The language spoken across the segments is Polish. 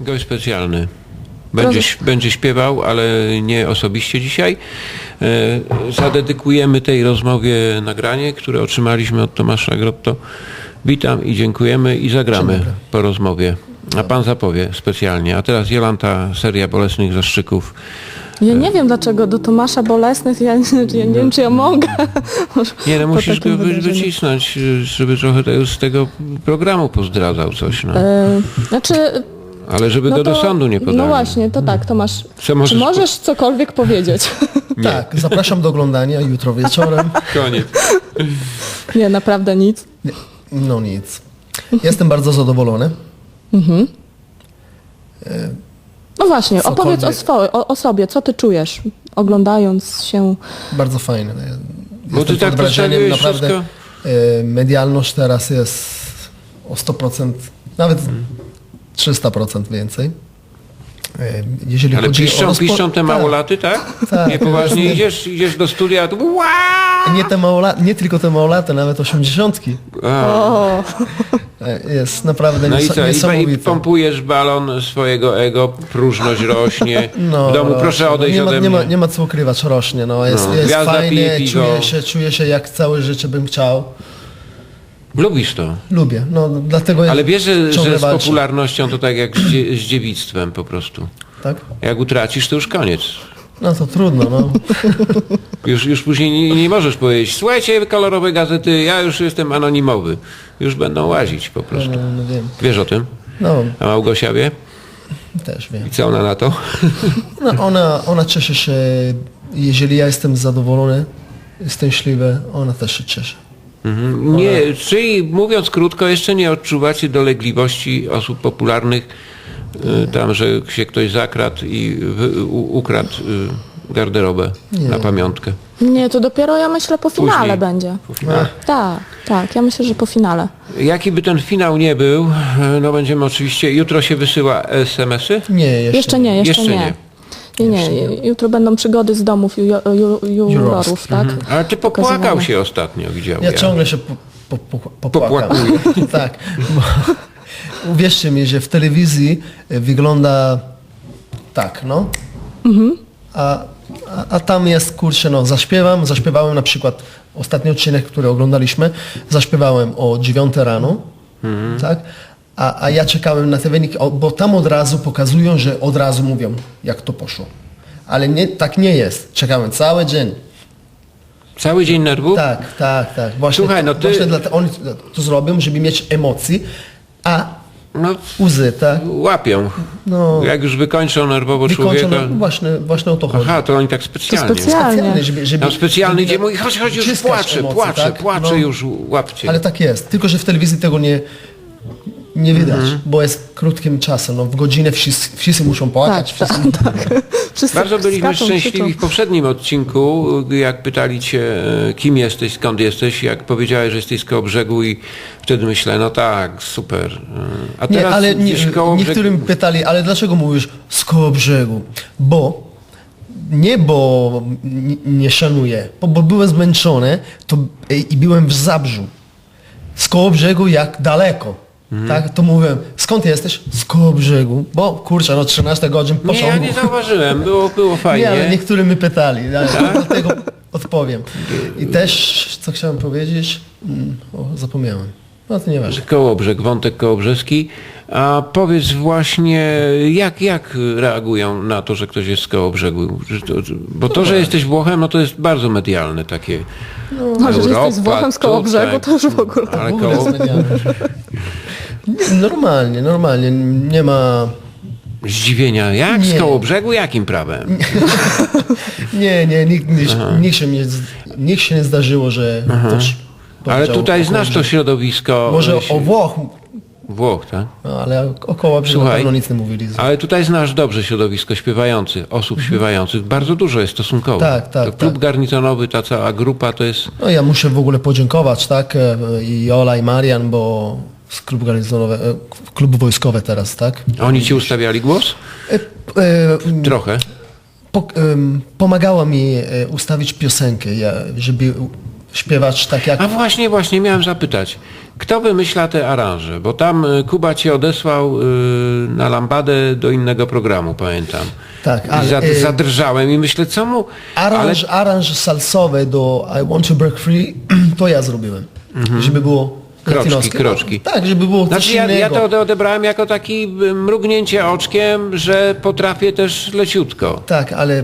Gość specjalny. Będzie, będzie śpiewał, ale nie osobiście dzisiaj. E, Zadedykujemy tej rozmowie nagranie, które otrzymaliśmy od Tomasza Grotto. Witam i dziękujemy i zagramy po rozmowie. A pan zapowie specjalnie. A teraz Jolanta, seria bolesnych zastrzyków. Ja nie wiem dlaczego do Tomasza Bolesnych, ja, ja nie wiem czy ja mogę. Nie, no musisz go wy, wycisnąć, żeby trochę z tego programu pozdradzał coś. No. E, Znaczy, Ale żeby no to, do sądu nie podali. No właśnie, to tak, Tomasz. Co możesz czy możesz cokolwiek powiedzieć? Tak, zapraszam do oglądania jutro wieczorem. Koniec. nie, naprawdę nic. Nie, No nic. Jestem bardzo zadowolony. No właśnie, opowiedz o, Cokolwiek. swo- o, o sobie, co ty czujesz, oglądając się. Bardzo fajny. Bo ty Jestem tak wrażeniem. Naprawdę wszystko. e, medialność teraz jest o 100%, nawet 300% więcej. Jeżeli Ale chodzi o piszczą, rozpo- piszczą te tak. małolaty, tak? Tak. Niepoważnie idziesz, idziesz do studia, to wow! Nie, te małola- nie tylko te małolaty, nawet osiemdziesiątki. A, O, E, Jest naprawdę No i co? I, I niesamowite. pompujesz balon swojego ego, próżność rośnie. No, w domu rośnie. proszę No odejść nie ma, ode nie, mnie. ma, nie ma co ukrywać, rośnie. No, jest No, jest gwiazda pije fajnie, piwo. czuję się, czuję się jak całe życie bym chciał. Lubisz to. Lubię, no dlatego ja Ale wiesz, że, z walczę. popularnością to tak jak z, dzie- z dziewictwem po prostu. Tak? Jak utracisz, to już koniec. No to trudno, no. Już, już później nie, nie możesz powiedzieć, słuchajcie, kolorowe gazety, ja już jestem anonimowy. Już będą łazić po prostu. no, no wiem. Wiesz o tym? No, A Małgosia wie? też wiem. I co ona na to? No, ona, ona cieszy się, jeżeli ja jestem zadowolony, szczęśliwy, ona też się cieszy. Mhm. Nie, czyli mówiąc krótko, jeszcze nie odczuwacie dolegliwości osób popularnych, y, tam, że się ktoś zakradł i ukradł y, garderobę na pamiątkę. nie, to dopiero ja myślę po finale Później. będzie. Po finale. Tak, tak, ja myślę, że po finale. Jaki by ten finał nie był, y, no będziemy oczywiście, jutro się wysyła SMS-y? Nie, jeszcze, Jeszcze nie, jeszcze, Jeszcze nie. Nie, nie, jutro będą przygody z domów ju, ju, ju, jurorów, tak? Ale ty popłakał Pokazywane. się ostatnio, widział Ja ciągle się po, po, po, popłakam. Tak. Bo, uwierzcie mi, że w telewizji wygląda tak, no. A, a, a tam jest, kurczę, no, zaśpiewam, zaśpiewałem na przykład ostatni odcinek, który oglądaliśmy, zaśpiewałem o 9 rano, tak? A, a ja czekałem na te wyniki, o, bo tam od razu pokazują, że od razu mówią, jak to poszło. Ale nie, tak nie jest. Czekałem cały dzień. Cały dzień nerwów? Tak, tak, tak. Właśnie, Słuchaj, no ty- właśnie dlatego oni to zrobią, żeby mieć emocji, a No, łzy, tak? łapią. No. Jak już wykończą nerwowo Wykończą, człowieka. no, właśnie, właśnie o to chodzi. Aha, to oni tak specjalnie. specjalnie. Specjalnie, żeby, żeby, Tam specjalny żeby gdzie mówi, chodź, chodź, już emocje, płaczę, tak? płaczę No, już, łapcie. Ale tak jest. Tylko, że w telewizji tego nie, nie widać, Mhm. bo jest krótkim czasem. No, w godzinę wszyscy, wszyscy muszą płakać. Tak, wszyscy, tak, tak. Wszyscy Bardzo byliśmy skaczą, szczęśliwi w poprzednim odcinku, jak pytali cię, e, kim jesteś, skąd jesteś, jak powiedziałeś, że jesteś z koło brzegu i wtedy myślę, no tak, super. E, A Nie, teraz ale nie, brzegu... niektórym pytali, ale dlaczego mówisz z koło brzegu? Bo nie bo nie, nie szanuję, bo, bo byłem zmęczony to, i byłem w Zabrzu. Z koło brzegu jak daleko. Mhm. Tak, to mówiłem, skąd jesteś? Z koło brzegu. Bo kurczę, no 13 godzin Nie, ja pociągu. nie zauważyłem, było, było fajnie. Nie, ale niektórzy mi pytali, ale Tak? dlatego odpowiem. I też, co chciałem powiedzieć, mm, o, zapomniałem. No to nieważne. Kołobrzeg, wątek kołobrzeski. A powiedz właśnie, jak, jak reagują na to, że ktoś jest z Kołobrzegu? Że Bo to, że jesteś Włochem, no to jest bardzo medialne takie. No, że Europa, jesteś z Włochem z koło brzegu, tutaj. to już w ogóle. Ale koło... Nie, Normalnie, normalnie. Nie ma. Zdziwienia. Jak z Nie. Kołobrzegu? Jakim prawem? Nie, nie, nikt, nikt, nikt, się, nie, nikt się nie zdarzyło, że ktoś. Ale tutaj znasz to środowisko. Może o Włoch, Włoch, tak? no, ale około brzegu na Słuchaj, pewno nic nie mówili. Ale tutaj znasz dobrze środowisko śpiewających, osób śpiewających. Bardzo dużo jest stosunkowo. Tak, tak, To klub tak. garnizonowy, ta cała grupa to jest... No ja muszę w ogóle podziękować, tak? e, I Jola i Marian, bo z klub garnizonowy, e, teraz, tak? Oni ci ustawiali głos? E, e, Trochę. po, pomagała mi ustawić piosenkę, żeby śpiewać tak jak... A właśnie, właśnie miałem zapytać. Kto wymyśla te aranże? Bo tam Kuba cię odesłał na lambadę do innego programu, pamiętam. Tak, I ale, zad, zadrżałem i myślę, co mu... Aranż, aranż salsowy do I Want to Break Free to ja zrobiłem, żeby było Kroczki, kroczki. Tak, żeby było coś Znaczy ja, innego. ja to ode- odebrałem jako taki y, mrugnięcie oczkiem, że potrafię też leciutko. Tak, ale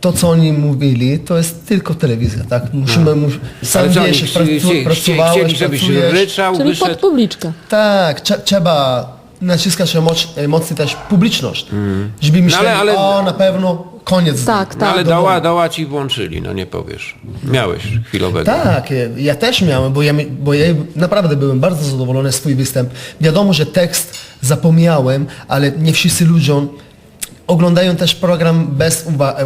to, co oni mówili, to jest tylko telewizja, tak? Musimy, mus... sam No. Ale wiesz, chci- pracu, chci- pracowałeś, chcieli, żebyś ryczał, Czyli pod wyszedł... publiczkę. Tak, trze- trzeba naciskać emoc- emocje też publiczność, żeby myśleli, Mm. ale- o, na pewno koniec. Tak, No tak. ale domu. doła ci włączyli, no nie powiesz. Miałeś chwilowego. Tak, ja też miałem, bo ja, bo ja naprawdę byłem bardzo zadowolony z swój występ. Wiadomo, że tekst zapomniałem, ale nie wszyscy ludzie oglądają też program bez uwagi.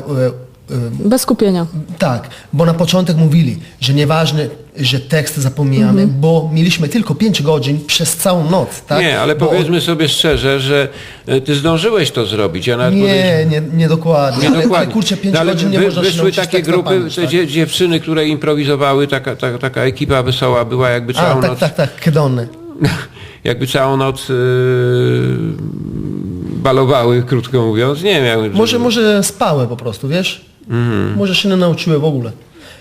Bez skupienia. Tak, bo na początek mówili, że nieważne, że tekst zapomniamy, Mhm. bo mieliśmy tylko 5 godzin przez całą noc, tak? Nie, ale Bo- powiedzmy sobie szczerze, że y, ty zdążyłeś to zrobić. Ja nawet Nie, nie, nie dokładnie. Nie ale, dokładnie. ale kurczę, 5 No, ale godzin nie wy, można się wyszły nauczyć takie tekstu na grupy, pamięć, te tak? dzie, dziewczyny, które improwizowały, taka, taka, taka ekipa wesoła była jakby całą A, tak, noc, tak, tak, kedony. jakby całą noc yy, balowały, krótko mówiąc. Nie wiem. jak- Może, może spały po prostu, wiesz? Może się nie nauczyły w ogóle.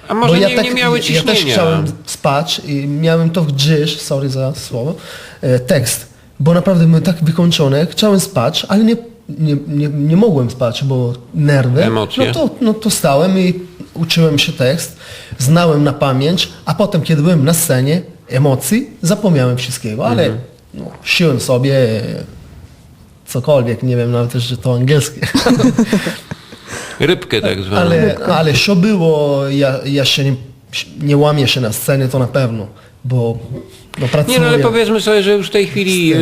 A może Bo ja nie, tak, nie miały Ja ciśnienia. też chciałem spać i miałem to gdzieś, sorry za słowo, e, tekst, bo naprawdę byłem tak wykończony, chciałem spać, ale nie, nie, nie, nie mogłem spać, bo nerwy. Emocje. No to, no to stałem i uczyłem się tekst, znałem na pamięć, a potem kiedy byłem na scenie emocji, zapomniałem wszystkiego, ale Mhm. no, siłem sobie e, cokolwiek, nie wiem nawet też, że to angielskie. Rybkę tak zwaną. Ale, ale co było, ja, ja się nie, nie łamię się na scenie, to na pewno, bo no, pracuję. Nie, no ale powiedzmy sobie, że już w tej chwili yy,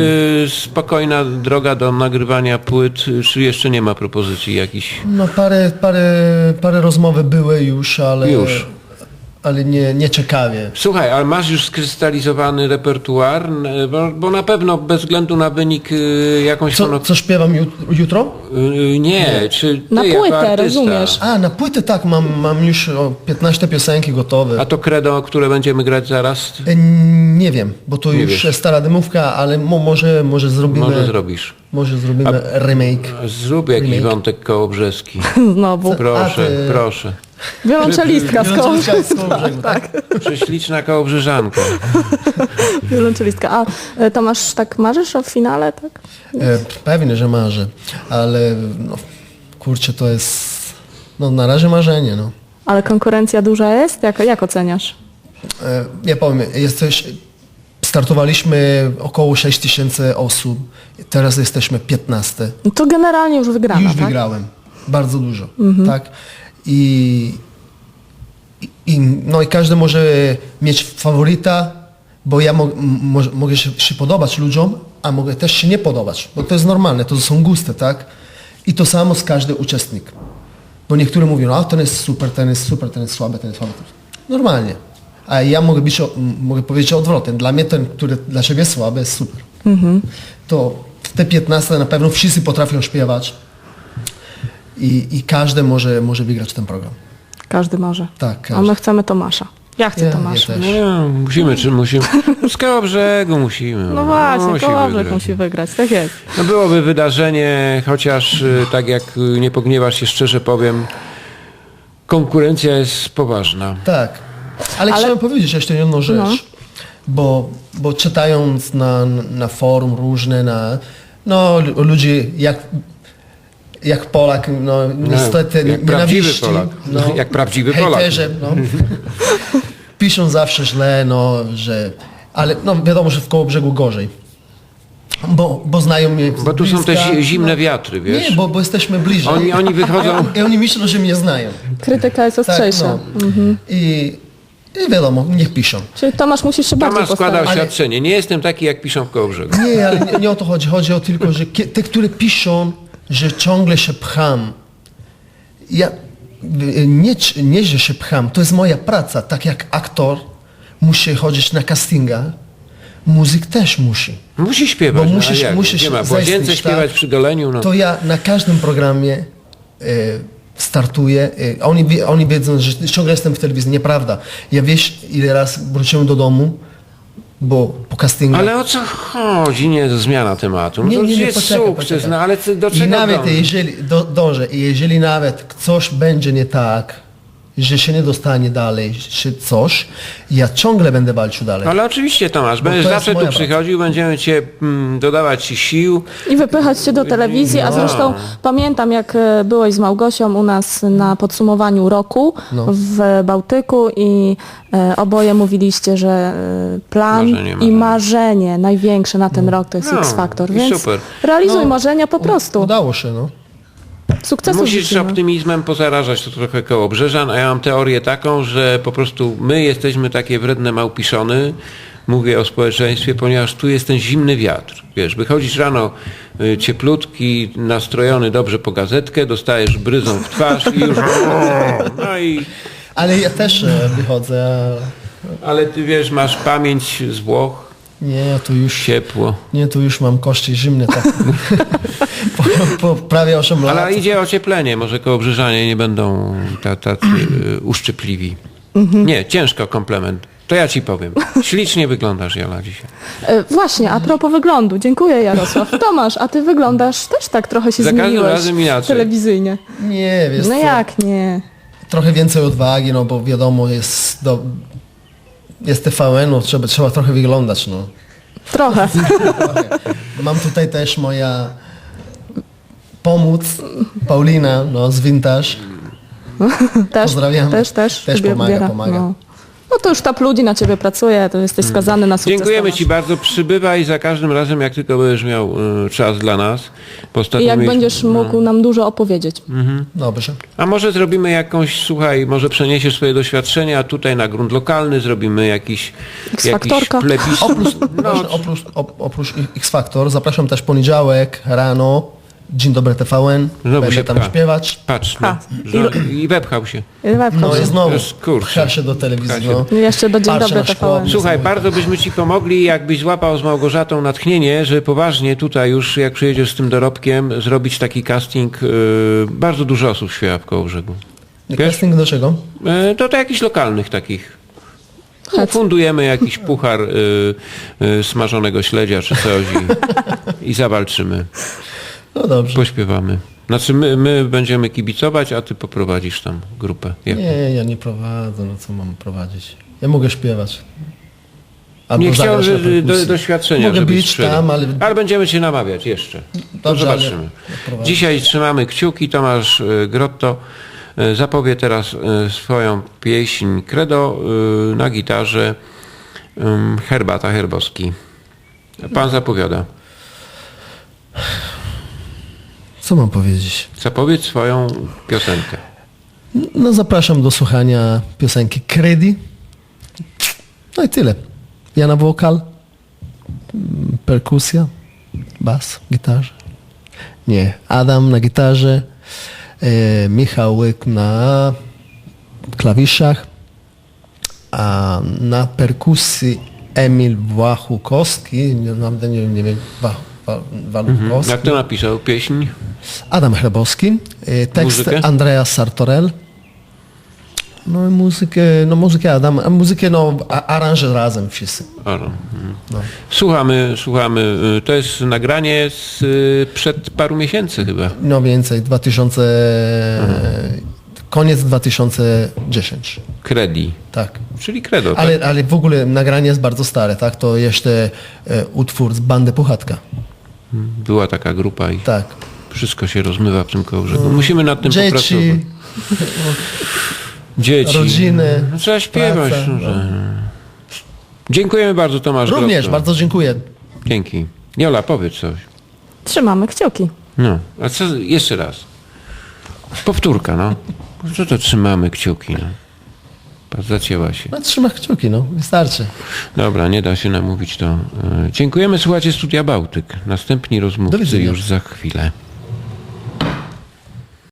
spokojna droga do nagrywania płyt, y, czy jeszcze nie ma propozycji jakichś? No parę, parę, parę rozmowy były już, ale, Już. Ale nie, nie ciekawie. Słuchaj, ale masz już skrystalizowany repertuar, bo, bo na pewno bez względu na wynik y, jakąś Co, co śpiewam jut- jutro? Y, Nie, czy ty Na płytę, artysta. rozumiesz? A, na płytę tak, mam, mam już o, 15 piosenki gotowe. A to credo, które będziemy grać zaraz, E, Nie wiem, bo to Nie już wiesz. stara dymówka, ale mo, może, może zrobimy, może zrobisz. może zrobimy remake. Zrób jakiś Remake. wątek kołobrzeski. Znowu. Proszę, ty- proszę. Wiolonczelistka z koło. Wiolonczelistka z Kołobrzegu, tak, Prześliczna kołobrzyżanka. wiolonczelistka. A e, Tomasz, tak marzysz o finale, tak? E, pewnie, że marzę, ale no, kurczę, to jest no, na razie marzenie. No. Ale konkurencja duża jest? Jak, jak oceniasz? E, ja powiem, jesteś, startowaliśmy około 6 tysięcy osób, teraz jesteśmy 15. No to generalnie już wygrana, Już tak? wygrałem, bardzo dużo, tak? I, i- no i każdy może mieć faworyta, bo ja mo, m- może- mogę się, się podobać ludziom, a mogę też się nie podobać, bo to jest normalne, to są gusty, tak? I to samo z każdy uczestnik. Bo niektórzy mówią, a ten jest super, ten jest super, ten jest słaby, ten jest słaby. Normalnie. A ja mogę, być, mogę powiedzieć odwrotnie. Dla mnie ten, który dla ciebie jest słaby, jest super. To w te 15 na pewno wszyscy potrafią śpiewać i, i każdy może, może wygrać ten program. Każdy może. Tak, A każdy. my chcemy Tomasza. Ja chcę Ja- ja Tomasza. też. No, musimy, czy musimy? Z Kołobrzegu musimy. No właśnie, Musi Kołobrzeg wygrać. musi wygrać, tak jest. No byłoby wydarzenie, chociaż y, tak jak y, nie pogniewasz się, szczerze powiem, konkurencja jest poważna. Tak. Ale, chciałem powiedzieć jeszcze jedną rzecz. No. Bo, bo czytając na, na forum różne, na, no lu- ludzie jak, jak Polak, no niestety jak prawdziwy nienawiści, Polak. No, Jak prawdziwy Polak. hejterzy, No, piszą zawsze źle, no, że, ale no wiadomo, że w Kołobrzegu gorzej. Bo, bo znają mnie z Bo tu są bliska. te zi- zimne wiatry, wiesz? Nie, bo, bo jesteśmy bliżej. Oni, oni wychodzą... I oni myślą, że mnie znają. Krytyka jest Tak, ostrzejsza. no. I, I wiadomo, niech piszą. Czyli Tomasz musisz się Tomasz składał postarać. oświadczenie. Nie jestem taki, jak piszą w Kołobrzegu. Nie, ale nie, nie o to chodzi. Chodzi o tylko, że te, które piszą, że ciągle się pcham. Ja nie, nie, że się pcham, to jest moja praca. Tak jak aktor musi chodzić na castinga, muzyk też musi. Musi śpiewać. Bo no, musisz- jak? musisz Nie ma w zaistnieć, łazience tak? śpiewać przy goleniu. No. To ja na każdym programie e, startuję, a oni, oni wiedzą, że ciągle jestem w telewizji. Nieprawda. Ja wiesz, ile raz wróciłem do domu, bo po castingu... Ale o co chodzi? Nie, zmiana tematu. No Nie, to nie, nie, jest poczekaj, sukces, poczekaj. no ale do I czego nawet dąży? jeżeli, do, i jeżeli nawet coś będzie nie tak, że się nie dostanie dalej, czy coś, ja ciągle będę walczył dalej. Ale oczywiście Tomasz, będziesz to zawsze tu przychodził, będziemy cię mm, dodawać ci sił. I wypychać się do telewizji, a No. zresztą pamiętam jak e, byłeś z Małgosią u nas na podsumowaniu roku No. w Bałtyku i e, oboje mówiliście, że e, plan Marzenie, i marzenie. największe na ten rok to jest No, X Factor, więc super. realizuj No, marzenia po prostu. Udało się, no. Sukcesu Musisz życzymy. optymizmem pozarażać to trochę koło Brzeżan, a ja mam teorię taką, że po prostu my jesteśmy takie wredne małpiszony, mówię o społeczeństwie, ponieważ tu jest ten zimny wiatr. Wiesz, wychodzisz rano y, cieplutki, nastrojony dobrze po gazetkę, dostajesz bryzą w twarz i już... No i... Ale ja też e, wychodzę, Ale ty wiesz, masz pamięć z Włoch, nie, tu już, ciepło. nie, tu już mam kości zimne. Tak. po, po prawie 8 lat. Ale idzie ocieplenie, może kołobrzyżanie nie będą ta- tacy y, uszczypliwi. Nie, ciężko komplement. To ja ci powiem. Ślicznie wyglądasz, Jola, dzisiaj. E, Właśnie, a propos wyglądu. Dziękuję Jarosław. Tomasz, a ty wyglądasz też tak trochę się Za każdym zmieniłeś razem inaczej. telewizyjnie. Nie, wiesz No co, jak nie? trochę więcej odwagi, no bo wiadomo, jest, do, jest TVN, no, trzeba, trzeba trochę wyglądać, no. Trochę. Mam tutaj też moja pomóc, Paulina, no, z Vintage. Też, Pozdrawiamy. też, też, Też pomaga, odbiera. pomaga. No. No to już tap ludzi na ciebie pracuje, to jesteś skazany na sukces. Dziękujemy ci bardzo. Przybywaj za każdym razem, jak tylko będziesz miał y, czas dla nas. I jak będziesz mógł nam dużo opowiedzieć. Dobrze. A może zrobimy jakąś, słuchaj, może przeniesiesz swoje doświadczenia tutaj na grunt lokalny, zrobimy jakiś, jakiś X-faktorka. plebiscyt. Oprócz, No, oprócz, op, oprócz X Factor zapraszam też poniedziałek rano, Dzień dobry TVN, Znowu będę się tam pcha. śpiewać. patrz, no, Ha. że, i wepchał się. No i znowu Jest, kurczę. pcha się do telewizji. Pcha się. No. Jeszcze do Dzień Patrzę Dobry na szkło. TVN. Słuchaj, bardzo byśmy ci pomogli, jakbyś złapał z Małgorzatą natchnienie, żeby poważnie tutaj już, jak przyjedziesz z tym dorobkiem, zrobić taki casting. Yy, bardzo dużo osób śpiewa w Kołobrzegu. Wiesz? Casting do czego? Yy, to do jakichś lokalnych takich. No, fundujemy jakiś puchar yy, yy, smażonego śledzia czy coś i, i zawalczymy. No dobrze. Pośpiewamy. Znaczy my, my będziemy kibicować, a ty poprowadzisz tam grupę. Jak? Nie, ja nie prowadzę, no co mam prowadzić? Ja mogę śpiewać. Albo Nie chciał, zagrać na że, do, doświadczenia, Mogę żebyś tam, ale będziemy cię namawiać jeszcze. Dobrze, ale zobaczymy. ja. Dzisiaj trzymamy kciuki. Tomasz y, Grotto y, zapowie teraz y, swoją pieśń Credo y, na gitarze Herbata Herbowski. Pan zapowiada. Co mam powiedzieć? Zapowiedz swoją piosenkę. No zapraszam do słuchania piosenki Kredi. No i tyle. Ja na wokal, perkusja, bas, gitarze. Nie, Adam na gitarze, e, Michał Łyk na klawiszach, a na perkusji Emil Włachukowski, nie, naprawdę nie, nie wiem, Wa- Wa- Walukowski. Jak to napisał pieśń? Adam Chlebowski, e, tekst Muzykę? Andrea Sartorel. No i muzykę, no muzykę Adam, a muzykę no aranże razem wszyscy. No. Mhm. Słuchamy, słuchamy. Y, To jest nagranie z y, przed paru miesięcy chyba. No więcej, 2000, koniec 2010, Kredi. tak. Czyli Credo. tak? Ale, ale w ogóle nagranie jest bardzo stare, tak? To jeszcze e, utwór z Bandy Puchatka, Była taka grupa i tak. wszystko się rozmywa w tym kołbrzegu. Musimy nad tym popracować. Dzieci, Dzieci. rodziny, No, Trzeba śpiewać. praca, no. Dziękujemy bardzo Tomasz Również, Grotto. bardzo dziękuję. Dzięki. Jola, powiedz coś. Trzymamy kciuki. No, a co jeszcze raz? Powtórka, no. Co to trzymamy kciuki, no. Zacięła się. No trzyma kciuki, no, wystarczy. Dobra, nie da się namówić to. E, Dziękujemy, słuchajcie Studia Bałtyk. Następni rozmówcy już za chwilę.